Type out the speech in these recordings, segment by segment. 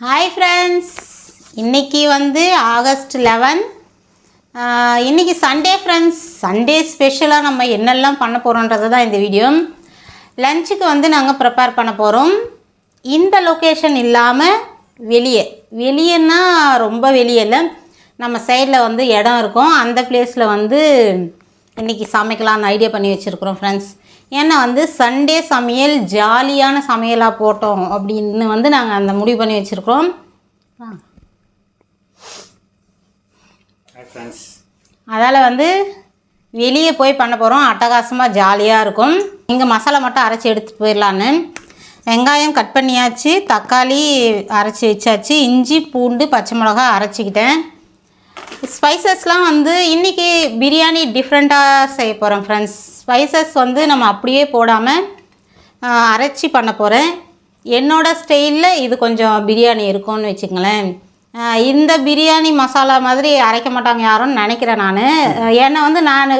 Hi friends இன்னைக்கு வந்து August eleven இன்னைக்கு சண்டே ஃப்ரெண்ட்ஸ் சண்டே ஸ்பெஷலாக நம்ம என்னெல்லாம் பண்ண போகிறோன்றது தான் இந்த வீடியோ லஞ்சுக்கு வந்து நாங்கள் ப்ரிப்பேர் பண்ண போகிறோம் இந்த லொக்கேஷன் இல்லாமல் வெளியே. வெளியேன்னா ரொம்ப வெளியே இல்லை. நம்ம சைடில் வந்து இடம் இருக்கும். அந்த பிளேஸில் வந்து இன்றைக்கி சமைக்கலாம்னு ஐடியா பண்ணி வச்சுருக்குறோம் ஃப்ரெண்ட்ஸ் ஏன்னா வந்து சண்டே சமையல் ஜாலியான சமையலாக போட்டோம் அப்படின்னு வந்து நாங்கள் அந்த முடிவு பண்ணி வச்சுருக்கோம் அதால் வந்து வெளியே போய் பண்ண போகிறோம் அட்டகாசமாக ஜாலியாக இருக்கும். இங்கே மசாலா மட்டும் அரைச்சி எடுத்துகிட்டு போயிடலான்னு வெங்காயம் கட் பண்ணியாச்சு. தக்காளி அரைச்சி வச்சாச்சு. இஞ்சி பூண்டு பச்சை மிளகா அரைச்சிக்கிட்டேன். ஸ்பைசஸ்லாம் வந்து இன்றைக்கி பிரியாணி டிஃப்ரெண்ட்டாக செய்ய போகிறேன் ஃப்ரெண்ட்ஸ் ஸ்பைசஸ் வந்து நம்ம அப்படியே போடாமல் அரைச்சி பண்ண போகிறேன் என்னோடய ஸ்டைலில் இது கொஞ்சம் பிரியாணி இருக்கும்னு வச்சுங்களேன் இந்த பிரியாணி மசாலா மாதிரி அரைக்க மாட்டாங்க யாரும்னு நினைக்கிறேன் நான். ஏன்னா வந்து நான்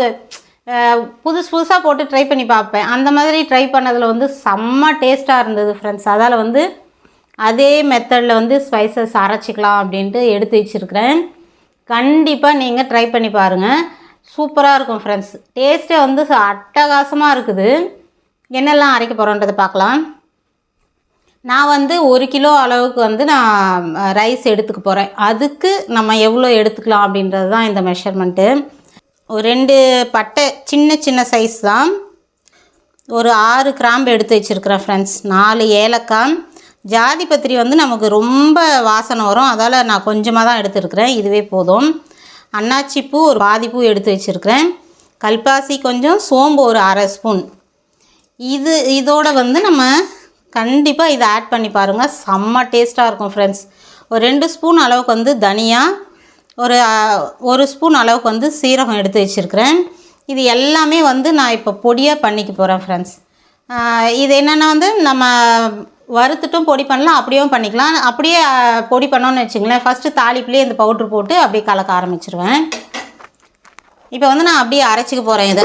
புதுசு புதுசாக போட்டு ட்ரை பண்ணி பார்ப்பேன். அந்த மாதிரி ட்ரை பண்ணதில் வந்து செம்ம டேஸ்ட்டாக இருந்தது ஃப்ரெண்ட்ஸ் அதால் வந்து அதே மெத்தடில் வந்து ஸ்பைசஸ் அரைச்சிக்கலாம் அப்படின்ட்டு எடுத்து வச்சுருக்கிறேன். கண்டிப்பாக நீங்கள் ட்ரை பண்ணி பாருங்கள் சூப்பராக இருக்கும் ஃப்ரெண்ட்ஸ் டேஸ்ட்டே வந்து அட்டகாசமாக இருக்குது. என்னெல்லாம் அரைக்க போகிறோன்றதை பார்க்கலாம் நான் வந்து ஒரு கிலோ அளவுக்கு வந்து நான் ரைஸ் எடுத்துக்க போகிறேன் அதுக்கு நம்ம எவ்வளோ எடுத்துக்கலாம் அப்படின்றது தான் இந்த மெஷர்மெண்ட்டு ஒரு ரெண்டு பட்டை சின்ன சின்ன சைஸ் தான். ஒரு ஆறு கிராம்பு எடுத்து வச்சுருக்கிறேன் ஃப்ரெண்ட்ஸ் நாலு ஏலக்காய் ஜாதி பத்திரி வந்து நமக்கு ரொம்ப வாசனை வரும். அதால் நான் கொஞ்சமாக தான் எடுத்துருக்கிறேன். இதுவே போதும். அன்னாச்சி பூ ஒரு பாதி பூ எடுத்து வச்சுருக்கிறேன். கல்பாசி கொஞ்சம் சோம்பு ஒரு அரை ஸ்பூன். இது இதோட வந்து நம்ம கண்டிப்பாக இதை ஆட் பண்ணி பாருங்கள் செம்ம டேஸ்ட்டாக இருக்கும் ஃப்ரெண்ட்ஸ் ஒரு ரெண்டு ஸ்பூன் அளவுக்கு வந்து தனியா ஒரு ஒரு ஸ்பூன் அளவுக்கு வந்து சீரகம் எடுத்து வச்சுருக்கிறேன். இது எல்லாமே வந்து நான் இப்போ பொடியாக பண்ணிக்க போகிறேன் ஃப்ரெண்ட்ஸ் இது என்னென்னா வந்து நம்ம வறுத்துட்டும் பொடி பண்ணலாம் அப்படியும் பண்ணிக்கலாம். அப்படியே பொடி பண்ணோன்னு வச்சுங்களேன் ஃபஸ்ட்டு தாளிப்புலேயே இந்த பவுட்ரு போட்டு அப்படியே கலக்க ஆரம்பிச்சிருவேன். இப்போ வந்து நான் அப்படியே அரைச்சிக்க போகிறேன் இதை.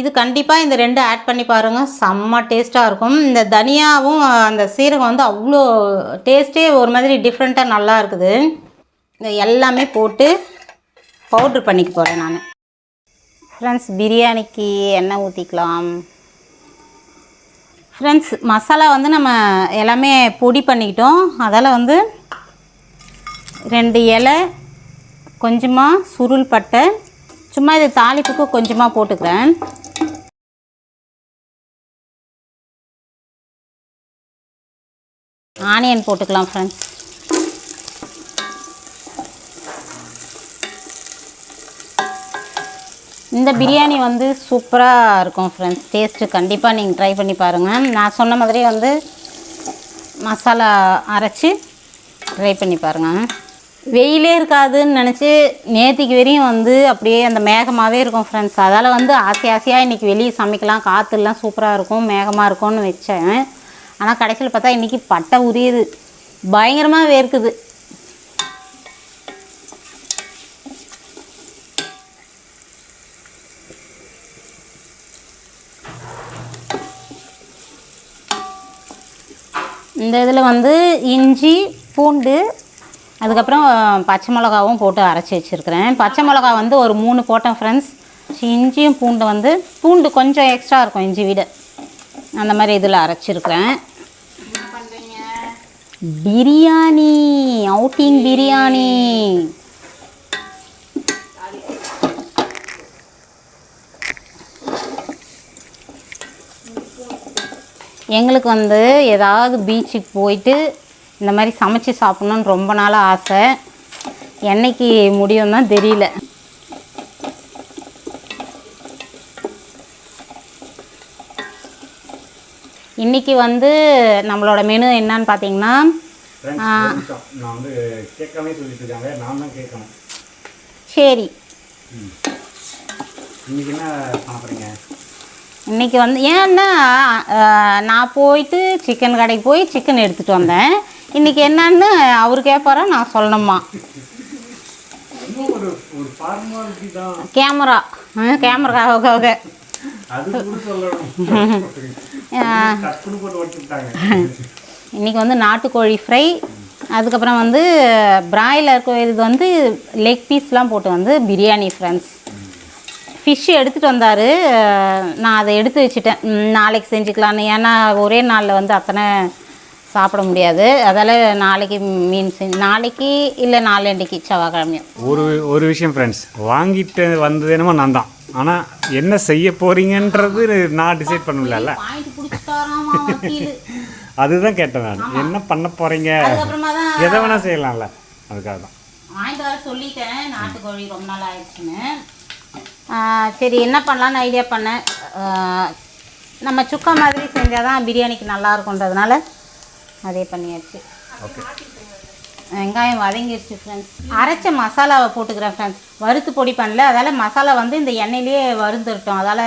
இது கண்டிப்பாக இந்த ரெண்டு ஆட் பண்ணி பாருங்கள் செம்ம டேஸ்ட்டாக இருக்கும். இந்த தனியாவும் அந்த சீரகம் வந்து அவ்வளோ டேஸ்ட்டே ஒரு மாதிரி டிஃப்ரெண்ட்டாக நல்லா இருக்குது. இந்த எல்லாமே போட்டு பவுட்ரு பண்ணிக்க போகிறேன் நான். ஃப்ரெண்ட்ஸ் பிரியாணிக்கு எண்ணெய் ஊற்றிக்கலாம் ஃப்ரெண்ட்ஸ் மசாலா வந்து நம்ம எல்லாமே பொடி பண்ணிக்கிட்டோம். அதால் வந்து ரெண்டு இலை கொஞ்சமாக சுருள் பட்டை. சும்மா இது தாளிப்புக்கு கொஞ்சமாக போட்டுக்கிறேன். ஆனியன் போட்டுக்கலாம் ஃப்ரெண்ட்ஸ் இந்த பிரியாணி வந்து சூப்பராக இருக்கும் ஃப்ரெண்ட்ஸ் டேஸ்ட்டு கண்டிப்பாக நீங்கள் ட்ரை பண்ணி பாருங்கள் நான் சொன்ன மாதிரி வந்து மசாலா அரைச்சி ட்ரை பண்ணி பாருங்கள் வெயிலே இருக்காதுன்னு நினச்சி நேற்றுக்கு வரையும் வந்து அப்படியே அந்த மேகமாகவே இருக்கும் ஃப்ரெண்ட்ஸ் அதால் வந்து ஆசை ஆசையாக இன்றைக்கி வெளியே சமைக்கலாம். காற்றுலாம் சூப்பராக இருக்கும் மேகமாக இருக்கும்னு வச்சேன். ஆனால் கடைசியில் பார்த்தா இன்றைக்கி பட்டை உரியுது. பயங்கரமாக வேர்க்குது. இந்த இதில் வந்து இஞ்சி பூண்டு அதுக்கப்புறம் பச்சை மிளகாவும் போட்டு அரைச்சி வச்சுருக்கிறேன். பச்சை மிளகா வந்து ஒரு மூணு போட்டேன் ஃப்ரெண்ட்ஸ் இஞ்சியும் பூண்டு வந்து பூண்டு கொஞ்சம் எக்ஸ்ட்ரா இருக்கும் இஞ்சி விட. அந்த மாதிரி இதில் அரைச்சிருக்கிறேன். பிரியாணி அவுட்டிங் பிரியாணி. எங்களுக்கு வந்து ஏதாவது பீச்சுக்கு போயிட்டு இந்த மாதிரி சமைச்சு சாப்பிட்ணுன்னு ரொம்ப நாளாக ஆசை. என்னைக்கு முடியும் தான் தெரியல. இன்னைக்கு வந்து நம்மளோட மெனு என்னன்னு பார்த்தீங்கன்னா சரி. இன்னைக்கு என்ன பண்ண இன்னைக்கு வந்து ஏன்னா நான் போயிட்டு சிக்கன் கடைக்கு போய் சிக்கன் எடுத்துகிட்டு வந்தேன். இன்னைக்கு என்னன்னு அவர் கேட்பாரா நான் சொல்லணுமா? கேமரா. கேமராவுக்காக இன்றைக்கி வந்து நாட்டுக்கோழி ஃப்ரை அதுக்கப்புறம் வந்து பிராய்லர் இது வந்து லெக் பீஸ்லாம் போட்டு வந்து பிரியாணி ஃப்ரெண்ட்ஸ் ஃபிஷ் எடுத்துகிட்டு வந்தார். நான் அதை எடுத்து வச்சுட்டேன். நாளைக்கு செஞ்சுக்கலான்னு ஏன்னா ஒரே நாளில் வந்து அத்தனை சாப்பிட முடியாது. அதால் நாளைக்கு மீன் செஞ்சு நாளைக்கு இல்லை நாளன்னைக்கு செவ்வாய்க்கிழமையும். ஒரு ஒரு விஷயம் ஃப்ரெண்ட்ஸ் வாங்கிட்டு வந்தது என்னமோ நான் தான். ஆனால் என்ன செய்ய போறீங்கன்றது நான் டிசைட் பண்ணல அதுதான் கேட்டேன் நான். என்ன பண்ண தான் எதை வேணா செய்யலாம்ல. அதுக்காக தான் வாங்கிட்டு வர சொல்லிட்டேன். நாட்டுக்கோழி ரொம்ப நாள் ஆயிடுச்சுன்னு. சரி என்ன பண்ணலான்னு ஐடியா பண்ணேன். நம்ம சுக்கா மாதிரி செஞ்சால் தான் பிரியாணிக்கு நல்லா இருக்குன்றதுனால அதே பண்ணியாச்சு. ஓகே. வெங்காயம் வதங்கிடுச்சு ஃப்ரெண்ட்ஸ் அரைச்ச மசாலாவை போட்டுக்கிறேன் ஃப்ரெண்ட்ஸ் வறுத்து பொடி பண்ணல. அதால் மசாலா வந்து இந்த எண்ணெயிலேயே வறுந்துருட்டோம். அதால்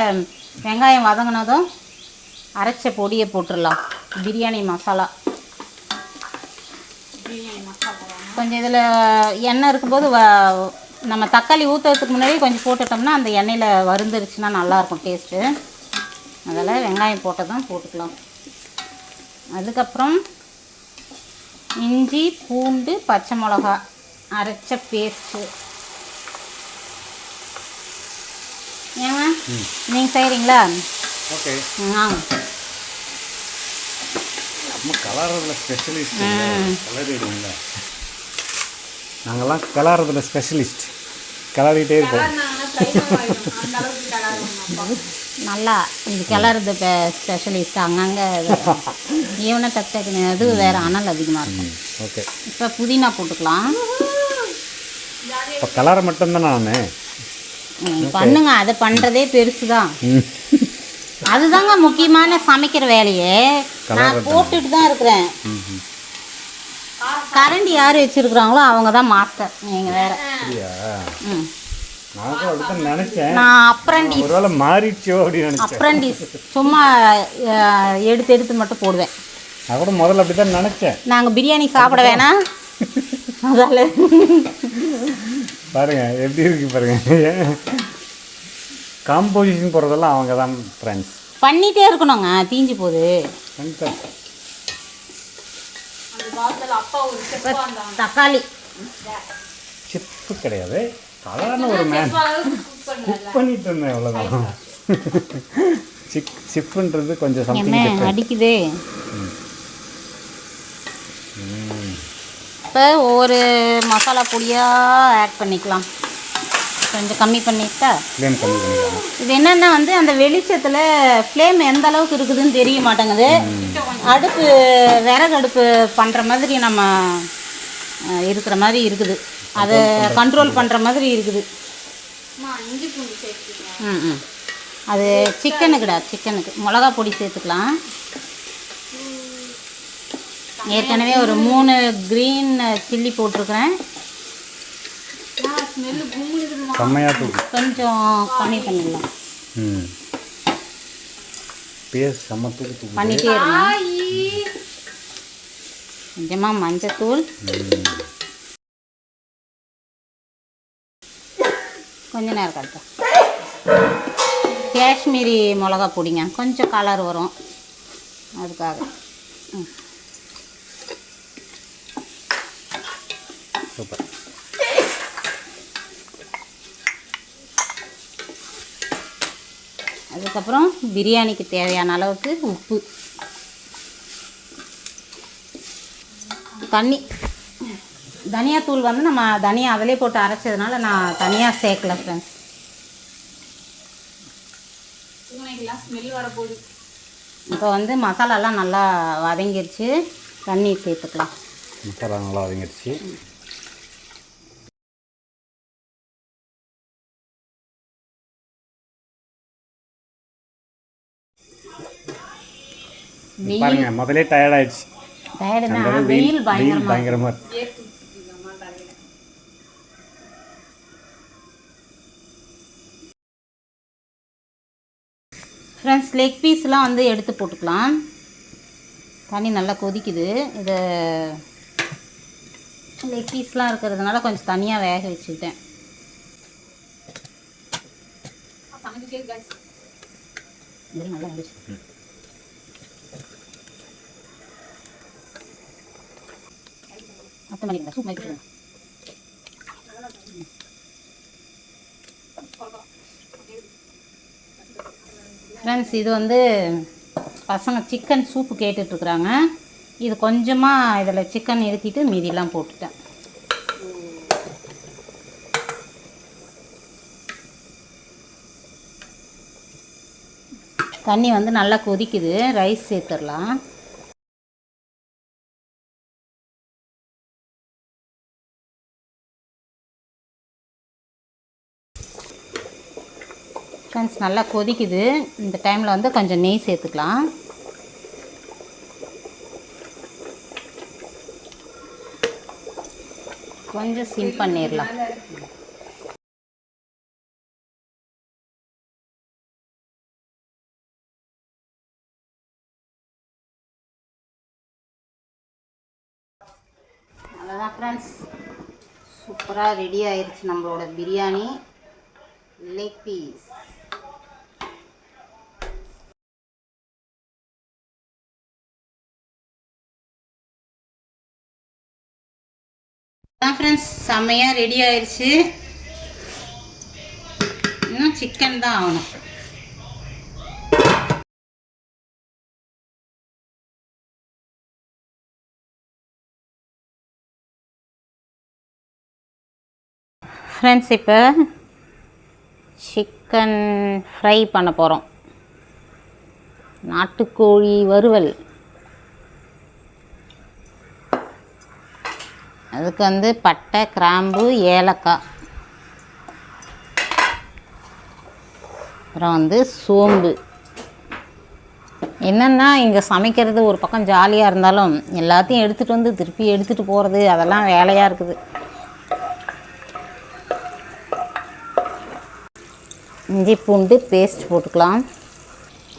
வெங்காயம் வதங்கினதும் அரைச்ச பொடியை போட்டுடலாம். பிரியாணி மசாலா. கொஞ்சம் இதில் எண்ணெய் இருக்கும்போது வ நம்ம தக்காளி ஊற்றுறதுக்கு முன்னாடி கொஞ்சம் போட்டுட்டோம்னா அந்த எண்ணெயில் வறுந்துருச்சுன்னா நல்லாயிருக்கும் டேஸ்ட்டு. அதில் வெங்காயம் போட்டதும் போட்டுக்கலாம். அதுக்கப்புறம் இஞ்சி பூண்டு பச்சை மிளகா அரைச்ச பேஸ்ட்டு ஏங்க? நீங்கள் செய்கிறீங்களா ஓகே. ஆ. நம்ம கலர்றதுல ஸ்பெஷலிஸ்ட் கலரிடுங்கள நாங்கெல்லாம் கலர்றதுல ஸ்பெஷலிஸ்ட் கலரிட்டே இருப்போம். நல்லா இது கிளறது ஸ்பெஷலிஸ்ட் அங்கங்கே ஈவனை டக் டக்குன்னு அது வேறு அனல் அதிகமாக இருக்கும். ஓகே. இப்போ புதினா போட்டுக்கலாம். இப்போ கலரை மட்டும்தான் நான்? பண்ணுங்க. அதை பண்ணுறதே பெருசு தான் அதுதாங்க முக்கியமான சமைக்கிற வேலையே. நான் போட்டுட்டு தான் இருக்கிறேன். கரண்டி யார் வச்சிருக்கிறாங்களோ அவங்க தான் மாஸ்டர் நீங்கள் வேற ம். நான் அப்ரண்டிஸ் மாறிடுச்சோ அப்படின்னு அப்ரண்டிஸ் சும்மா எடுத்து எடுத்து மட்டும் போடுவேன். நான் கூட முதல்ல அப்படி தான் நினச்சேன். நாங்கள் பிரியாணி சாப்பிட வேணாம் அதால. பாருங்க எப்படி இருக்கு பாருங்க. காம்போசிஷன் அவங்க தான் ஃப்ரெண்ட்ஸ் பண்ணிகிட்டே இருக்கணுங்க. தீஞ்சு போகுது. தக்காளி. சிப்பு கிடையாது. சாதாரண ஒரு மேன் குக் பண்ணிட்டு இருந்தேன் அவ்வளோதான் சிக் சிப்புன்றது கொஞ்சம் என்ன? சம்திங் அடிக்குதே. இப்போ ஒவ்வொரு மசாலா பொடியாக ஆட் பண்ணிக்கலாம். கொஞ்சம் கம்மி பண்ணிட்டா? ஃப்ளேம் கம்மி பண்ணிக்கலாம். இது என்னென்னா வந்து அந்த வெளிச்சத்தில் ஃப்ளேம் எந்த அளவுக்கு இருக்குதுன்னு தெரிய மாட்டேங்குது. அடுப்பு விறகு அடுப்பு பண்ணுற மாதிரி நம்ம இருக்கிற மாதிரி இருக்குது. அதை கண்ட்ரோல் பண்ணுற மாதிரி. இருக்குது. ம் ம். அது சிக்கனுக்குடா சிக்கனுக்கு. மிளகா பொடி சேர்த்துக்கலாம். ஏற்கனவே ஒரு மூணு க்ரீன் சில்லி போட்டிருக்கிறேன். கொஞ்சம் கம்மி பண்ணிடலாம். பண்ணிட்டே இருங்க. கொஞ்சமாக மஞ்சத்தூள். கொஞ்ச நேரம் கட்டும் காஷ்மீரி மிளகா பொடிங்க. கொஞ்சம் கலர் வரும். அதுக்காக. ம். சூப்பர். அதுக்கப்புறம் பிரியாணிக்கு தேவையான அளவுக்கு உப்பு. தண்ணி. தனியாத்தூள் வந்து நம்ம தனியா அதிலே போட்டு அரைச்சதுனால நான் தனியாக சேர்க்கல ஃப்ரெண்ட்ஸ் இப்போ வந்து மசாலாலாம் நல்லா வதங்கிருச்சு. தண்ணி சேர்த்துக்கலாம். மசாலா நல்லா வதங்கிடுச்சு பாருங்க முதலே டயர்ட் ஆயிடுச்சு. அந்த அளவு வெயில் பயங்கரமா ஃப்ரெண்ட்ஸ் லெக் பீஸ்லாம் வந்து எடுத்து போட்டுக்கலாம். தண்ணி நல்லா கொதிக்குது. இதை லெக் பீஸ்லாம் இருக்கிறதுனால கொஞ்சம் தனியாக வேக வச்சுக்கிட்டேன். இது நல்லா அத்தை பண்ணிடுங்க சூப் மாதிரி ஃப்ரெண்ட்ஸ் இது வந்து பசங்க சிக்கன் சூப்பு கேட்டுட்ருக்குறாங்க. இது கொஞ்சமாக இதில் சிக்கன் நிறுத்திட்டு மீதியெல்லாம் போட்டுட்டேன். தண்ணி வந்து நல்லா கொதிக்குது ரைஸ் சேர்த்துடலாம். நல்லா கொதிக்குது. இந்த டைமில் வந்து கொஞ்சம் நெய் சேர்த்துக்கலாம். கொஞ்சம் சிம் பண்ணிடலாம் அவ்வளோதான் ஃப்ரெண்ட்ஸ் சூப்பராக ரெடி ஆயிடுச்சு நம்மளோட பிரியாணி. லெக் பீஸ் அதான் ஃப்ரெண்ட்ஸ் செம்மையாக ரெடி ஆயிடுச்சு இன்னும் சிக்கன் தான் ஆகணும். ஃப்ரெண்ட்ஸ் இப்போ சிக்கன் ஃப்ரை பண்ண போகிறோம் நாட்டுக்கோழி வறுவல். அதுக்கு வந்து பட்டை கிராம்பு ஏலக்காய். அப்புறம் வந்து சோம்பு. என்னென்னா இங்கே சமைக்கிறது ஒரு பக்கம் ஜாலியாக இருந்தாலும் எல்லாத்தையும் எடுத்துகிட்டு வந்து திருப்பி எடுத்துகிட்டு போகிறது அதெல்லாம் வேலையாக இருக்குது. இஞ்சி பூண்டு பேஸ்ட் போட்டுக்கலாம்.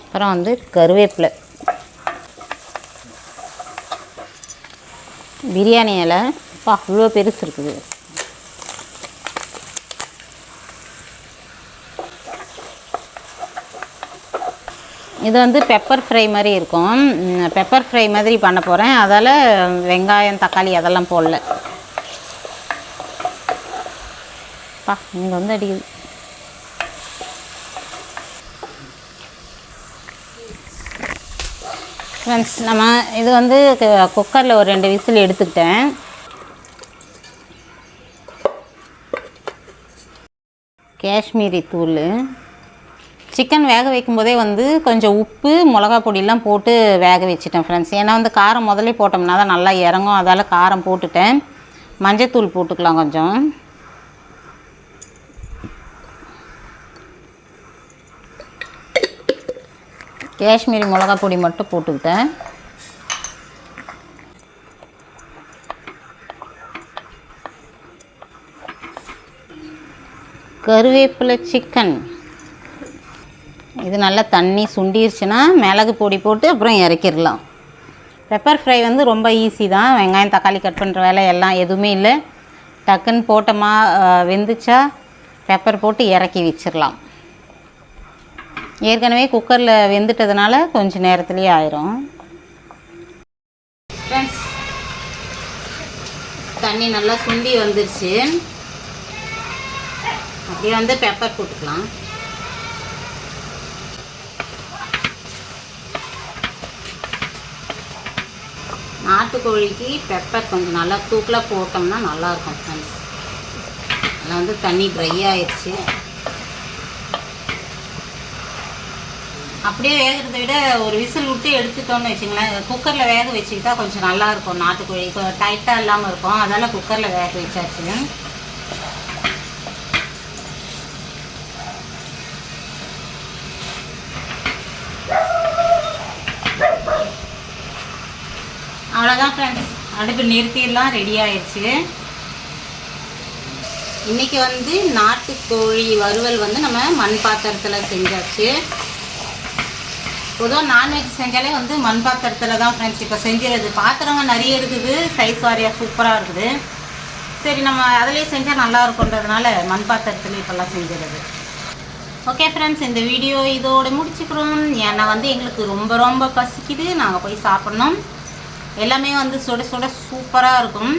அப்புறம் வந்து கருவேப்பிலை. பிரியாணி இலை. அப்பா அவ்வளோ பெருசு இருக்குது. இது வந்து பெப்பர் ஃப்ரை மாதிரி இருக்கும். பெப்பர் ஃப்ரை மாதிரி பண்ண போகிறேன் அதால் வெங்காயம் தக்காளி அதெல்லாம் போடல. பா இங்கே வந்து அடிக்குது. ஃப்ரெண்ட்ஸ் நம்ம இது வந்து குக்கரில் ஒரு ரெண்டு விசில் எடுத்துக்கிட்டேன். காஷ்மீரி தூள். சிக்கன் வேக வைக்கும்போதே வந்து கொஞ்சம் உப்பு மிளகா பொடியெலாம் போட்டு வேக வச்சிட்டேன் ஃப்ரெண்ட்ஸ் ஏன்னா வந்து காரம் முதல்ல போட்டோம்னா தான் நல்லா இறங்கும். அதால் காரம் போட்டுட்டேன். மஞ்சத்தூள் போட்டுக்கலாம் கொஞ்சம். காஷ்மீரி மிளகா பொடி மட்டும் போட்டுக்கிட்டேன். கருவேப்பிலை சிக்கன் இது நல்லா தண்ணி சுண்டிருச்சுன்னா மிளகு பொடி போட்டு அப்புறம் இறக்கிடலாம். பெப்பர் ஃப்ரை வந்து ரொம்ப ஈஸி தான். வெங்காயம் தக்காளி கட் பண்ணுற வேலை எல்லாம் எதுவுமே இல்லை. டக்குன்னு போட்டோமா வெந்துச்சா பெப்பர் போட்டு இறக்கி வச்சிடலாம். ஏற்கனவே குக்கரில் வெந்துட்டதுனால கொஞ்சம் நேரத்துலேயே ஆயிரும். ஃப்ரெண்ட்ஸ் தண்ணி நல்லா சுண்டி வந்துருச்சு. இது வந்து பெப்பர் போட்டுக்கலாம். நாட்டுக்கோழிக்கு பெப்பர் கொஞ்சம் நல்லா தூக்கில் போட்டோம்னா நல்லாயிருக்கும் ஃப்ரெண்ட்ஸ் அதில் வந்து தண்ணி ட்ரை ஆயிடுச்சு அப்படியே வேகிறத விட ஒரு விசில் விட்டு எடுத்துட்டோம்னு வச்சுங்களேன் குக்கரில் வேக வச்சுக்கிட்டா கொஞ்சம் நல்லாயிருக்கும். நாட்டுக்கோழி டைட்டாக இல்லாமல் இருக்கும். அதனால் குக்கரில் வேக வச்சாச்சு அவ்வளோதான் ஃப்ரெண்ட்ஸ் அடுப்பு நிறுத்திடலாம் ரெடி ஆயிடுச்சு. இன்றைக்கி வந்து நாட்டுக்கோழி வறுவல் வந்து நம்ம மண் பாத்திரத்தில் செஞ்சாச்சு. பொதுவாக நான்வெஜ் செஞ்சாலே வந்து மண் பாத்திரத்தில் தான் ஃப்ரெண்ட்ஸ் இப்போ செஞ்சிருது. பாத்திரங்க நிறைய இருக்குது. சைஸ் வாரியாக சூப்பராக இருக்குது. சரி நம்ம அதிலே செஞ்சால் நல்லா இருக்குன்றதுனால மண் பாத்திரத்தில் இப்போல்லாம் செஞ்சிருது. ஓகே ஃப்ரெண்ட்ஸ் இந்த வீடியோ இதோடு முடிச்சுக்கிறோம். ஏன்னா வந்து எங்களுக்கு ரொம்ப ரொம்ப பசிக்குது. நாங்கள் போய் சாப்பிட்ணும். எல்லாமே வந்து சுட சுட சூப்பராக இருக்கும்.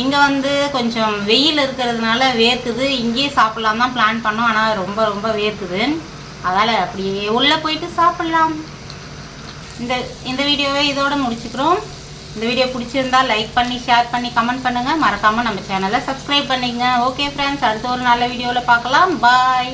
இங்கே வந்து கொஞ்சம் வெயில் இருக்கிறதுனால வேர்க்குது. இங்கேயே சாப்பிட்லாம் தான் பிளான் பண்ணோம். ஆனால் ரொம்ப ரொம்ப வேர்க்குது. அதால் அப்படியே உள்ளே போயிட்டு சாப்பிட்லாம். இந்த இந்த வீடியோவை இதோட முடிச்சுக்கிறோம். இந்த வீடியோ பிடிச்சிருந்தா லைக் பண்ணி ஷேர் பண்ணி கமெண்ட் பண்ணுங்கள் மறக்காமல் நம்ம சேனலை சப்ஸ்கிரைப் பண்ணிக்கங்க. ஓகே ஃப்ரெண்ட்ஸ் அடுத்த ஒரு நல்ல வீடியோவில் பார்க்கலாம். பாய்